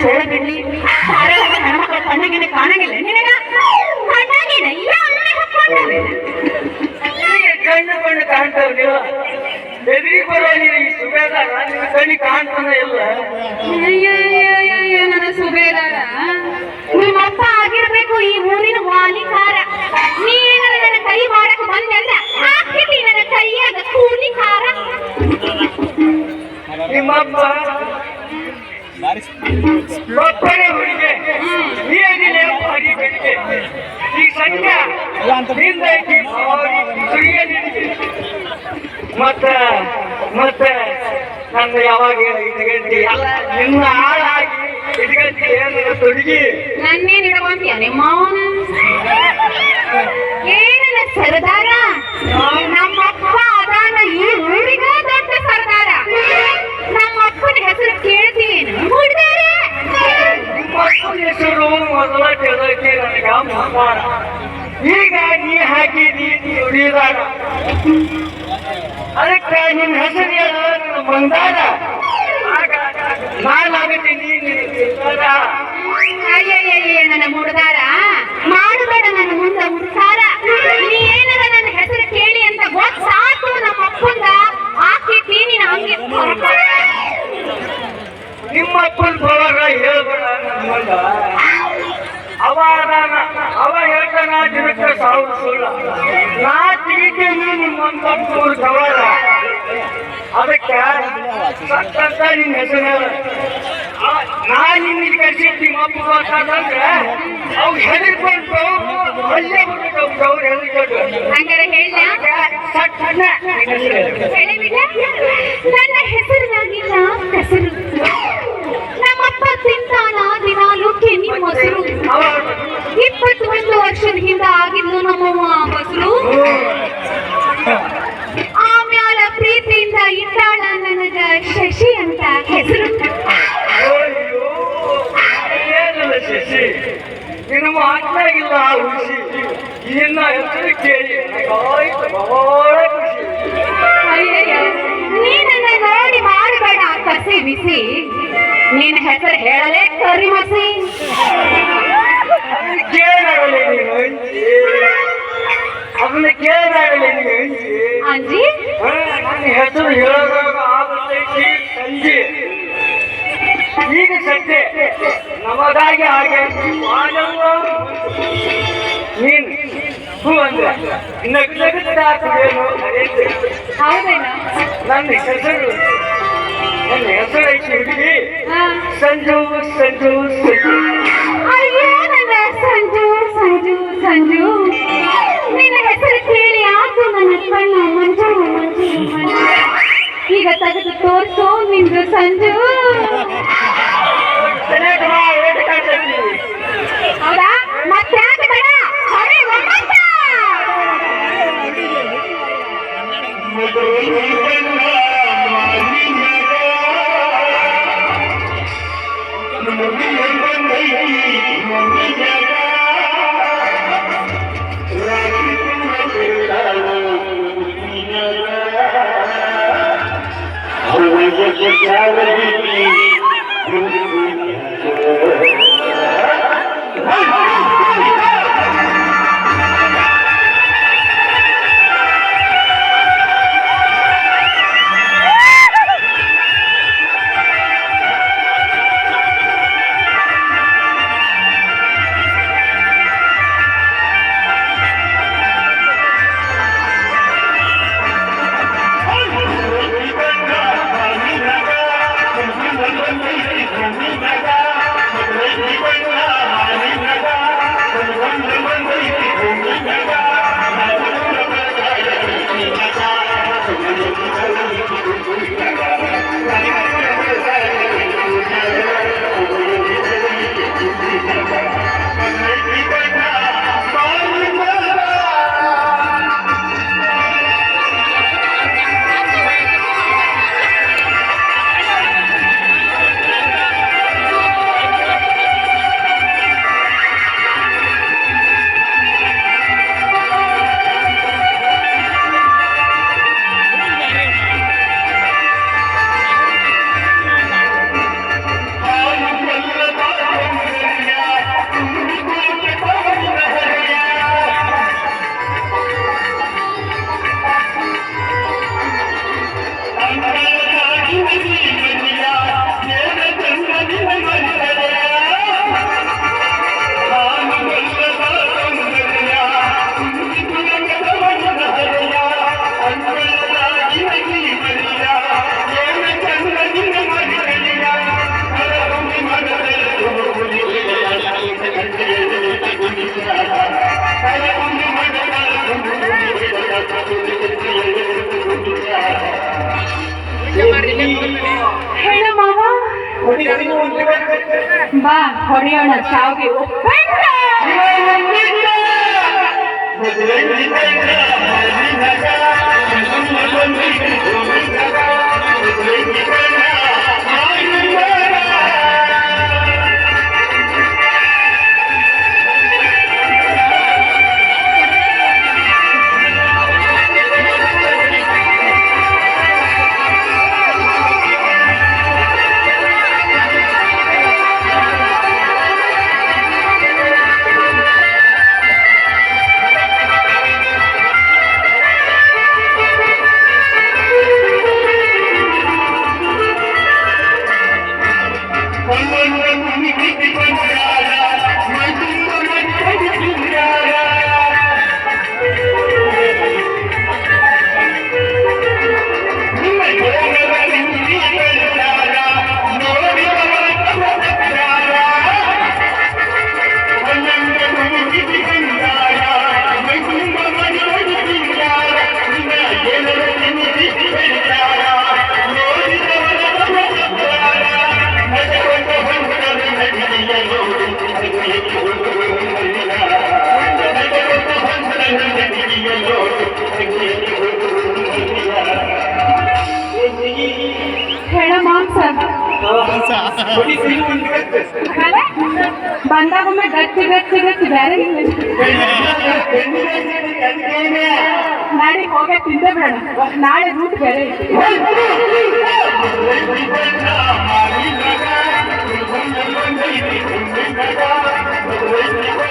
ಜೋಳ ಬಿಡ್ಲಿ ಕಣ್ಣಿಗೆ ಕಾಣಂಗಿಲ್ಲ. ನಿನಗ? ಕಣ್ಣು ಕಣ್ಣು ನೀವು. ಬೆದರಿ ನನ್ನ ಆಗಿರ್ಬೇಕು ಈ ಮೂರಿನ ವಾಲಿಕಾರ. ನೀನು ನನ್ನ ಕೈ ಮಾಡಕ್ ಬಂದಲ್ಲ. ನನ್ನ ಒಬ್ಬನೇ ಹುಡುಗಿ ಏನಿಲ್ಲ ಭಾರಿ ಬೆಳಿಗ್ಗೆ ಈ. ಮತ್ತ ಮತ್ತ ನನ್ನ ಯಾವಾಗ ಇಟ್ಕೊಂಡಿ ಅಲ್ಲ ನಿನ್ನ ಹಾಳಾಗಿ ಇಟ್ಕೊಂಡಿ ಏನು ತೊಡಗಿ ನನ್ನೇನ್ ಇಡವಂತೀಯ ನಿಮ್ಮವನ ಏನನ್ನ ಸರದಾರ? ನಮ್ಮಪ್ಪ ಅದಾನ ಈ ಊರಿಗ ದೊಡ್ಡ ಸರದಾರ. ಈಗ ನೀ ಹಾಕಿ ನೀಡಿದಾಗ ಅದಕ್ಕೆ ನಿನ್ನ ಹೆಸರು ಹೇಳ ನನ್ನ ಬಂದಾಗ ನನ್ನ ಮುಡ್ದಾರ. ಮಾಡಬೇಡ ನನ್ನ ಮುಂದೆ ಮುಡ್ಸಾರ ನೀ ಏನಾರ ನನ್ನ ಹೆಸರು ಕೇಳಿ ಅಂತ ಗೊತ್ತಾತು ನಮ್ಮ ಅಪ್ಪಂದ ಹಾಕಿಟ್ಟಿ ನೀನು ಹಂಗೆ. ನಿಮ್ಮ ಅಪ್ಪನ ಬವಾಗ ಹೇಳ್ಬೇಡ ನನ್ನ ಮುಂದ ಅದಾನ ಅವ ಹೇಳ್ತಾನ ದಿನಕ್ಕೆ ಸಾವಿರ ಸುಳ್ಳ ನಾ ತೆಗಿತೀನಿ ನಿಮ್ಮಂತ ಮೂರು ಸವಾಲ ಅದಕ್ಕೆ ಸತ್ತಂತ ನಿನ್ನ ಹೆಸರು ನಾ ನಿನ್ನ ಕರ್ಸಿಟ್ಟು ನಿಮ್ಮ ಅಪ್ಪ ಮಾತಾಡಂದ್ರೆ ಹೆದರ್ಕೊಂಡು ಅಲ್ಲೇ ಅವ್ರು ಹೆದರ್ಕೊಂಡು ಹಂಗಾರೆ ಹೆಸರು. ನಮ್ಮಪ್ಪ ತಿಂತಾನ ದಿನಾಲು ಕೆನ್ನಿ ಮೊಸರು ಇಪ್ಪತ್ತೊಂದು ವರ್ಷದ ಹಿಂದ ಆಗಿದ್ದು ನಮ್ಮವ್ವ ಬಸ್ಲು. ಆಮ್ಯಾಲ ಪ್ರೀತಿಯಿಂದ ಇದ್ದಾಳ ನನಗ ಶಶಿ ಅಂತ ಹೆಸರು. ಶಶಿ ಆ ಇನ್ನ ಹೆಸರು ಕೇಳಿ ಬಹಳ ಖುಷಿ ಅಯ್ಯಯ್ಯ, ನೀ ನನ್ನ ನೋಡಿ ಮಾಡಬೇಡ ಕಸಿ ಬಿಸಿ. ನಿನ್ನ ಹೆಸರು ಹೇಳಲೇ ಕರಿಮಸಿ. ಅದನ್ನ ಕೇಳಾಗಲಿ ನೀನು ಹಂಚಿ ಅಂಜಿ ನನ್ನ ಹೆಸರು ಹೇಳೋದಾಗ ಆಗುತ್ತೈತಿ ಸಂಜಿ. ಈಗ ಸದ್ಯ ನಮಗಾಗಿ ಹಾಗೆ ನೀನ್ ಹೂ ಅಂದ್ರೆ. ನಗ್ ನಗುತ್ತಾತೇನು ಹೌದೇನ? ನನ್ನ ಹೆಸರು ನನ್ನ ಹೆಸರು ಐತಿ ಹುಡುಗಿ. ಸಂಜು ಸಂಜು ಸಂಜು. ನನ್ನ ಸಂಜು ಸಂಜು ಸಂಜು ನಿನ್ನ ಹೆಸರು ಕೇಳಿ ಆತು ನನ್ನ ಕಣ್ಣು ಮಂಜು ಮಂಜು ಮಂಜು ಈಗ ತೆಗೆದು ತೋರ್ಸು ನಿಂದು ಸಂಜು ಚೆನ್ನಾಗಿ ಬಾ, ಏಟ್ ಕಾಣ್ತೈತಿ? ಹೌದಾ ಮತ್ತೆ ಯಾಕೆ ತಡ ಸರಿ ಒಮ್ಮತ್ತ Thank you. Yeah, বাহ হরিয়ানা চাওগে উপেন্দ্র ಬಂದಾಗೊಮ್ಮೆ ಗಟ್ಟಿ ಗಟ್ಟಿ ಗಟ್ಟಿ ಬೇರೆ ನಾಳೆ ಹೋಗೇ ತಿಂದೆ ಬೇಡ ನಾಳೆ ರೂಟ್ ಬೇರೆ ಐತಿ. Thank you.